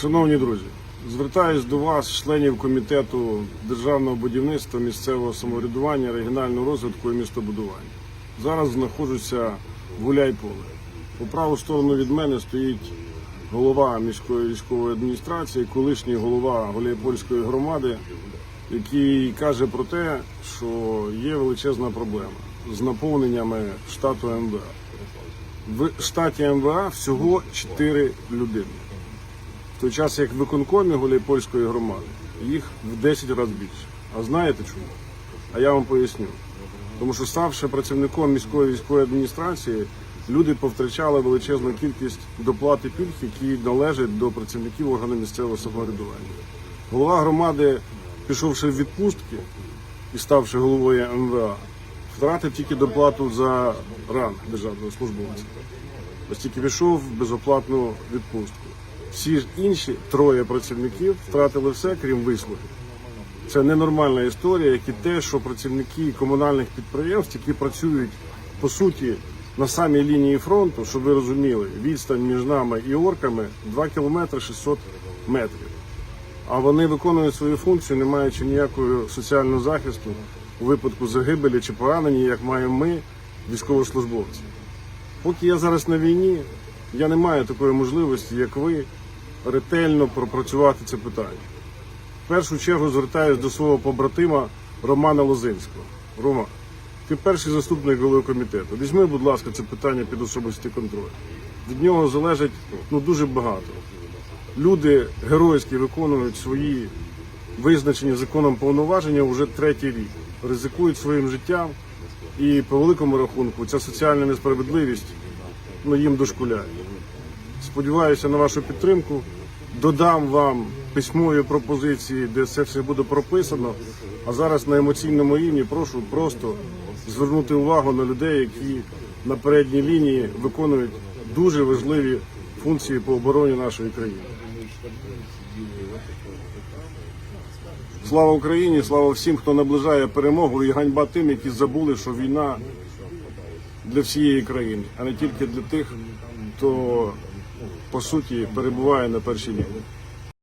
Шановні друзі, звертаюсь до вас, членів комітету державного будівництва, місцевого самоврядування, регіонального розвитку і містобудування. Зараз знаходжуся в Гуляйполе. По праву сторону від мене стоїть голова міської військової адміністрації, колишній голова Гуляйпольської громади, який каже про те, що є величезна проблема з наповненнями штату МВА. В штаті МВА всього 4 людини. В той час, як в виконкомі Гуляйпольської громади, їх в 10 разів більше. А знаєте чому? А я вам поясню. Тому що ставши працівником міської військової адміністрації, люди повтрачали величезну кількість доплати пільг, які належать до працівників органу місцевого самоврядування. Голова громади, пішовши в відпустки і ставши головою МВА, втратив тільки доплату за ранг державного службовця. Ось тільки пішов в безоплатну відпустку. Всі ж інші троє працівників втратили все, крім вислуги. Це ненормальна історія, як і те, що працівники комунальних підприємств, які працюють по суті на самій лінії фронту, щоб ви розуміли, відстань між нами і орками 2 кілометри 600 метрів. А вони виконують свою функцію, не маючи ніякого соціального захисту у випадку загибелі чи поранення, як маємо ми, військовослужбовці. Поки я зараз на війні, я не маю такої можливості, як ви, ретельно пропрацювати це питання. В першу чергу звертаюся до свого побратима Романа Лозинського. Рома, ти перший заступник голови комітету. Візьми, будь ласка, це питання під особистий контроль. Від нього залежить ну, дуже багато. Люди геройськи виконують свої визначені законом повноваження вже третій рік, ризикують своїм життям, і по великому рахунку ця соціальна несправедливість ну, їм дошкуляє. Сподіваюся на вашу підтримку. Додам вам письмові пропозиції, де це все буде прописано. А зараз на емоційному рівні прошу просто звернути увагу на людей, які на передній лінії виконують дуже важливі функції по обороні нашої країни. Слава Україні! Слава всім, хто наближає перемогу і ганьба тим, які забули, що війна для всієї країни, а не тільки для тих, хто по суті перебуває на першій лінії.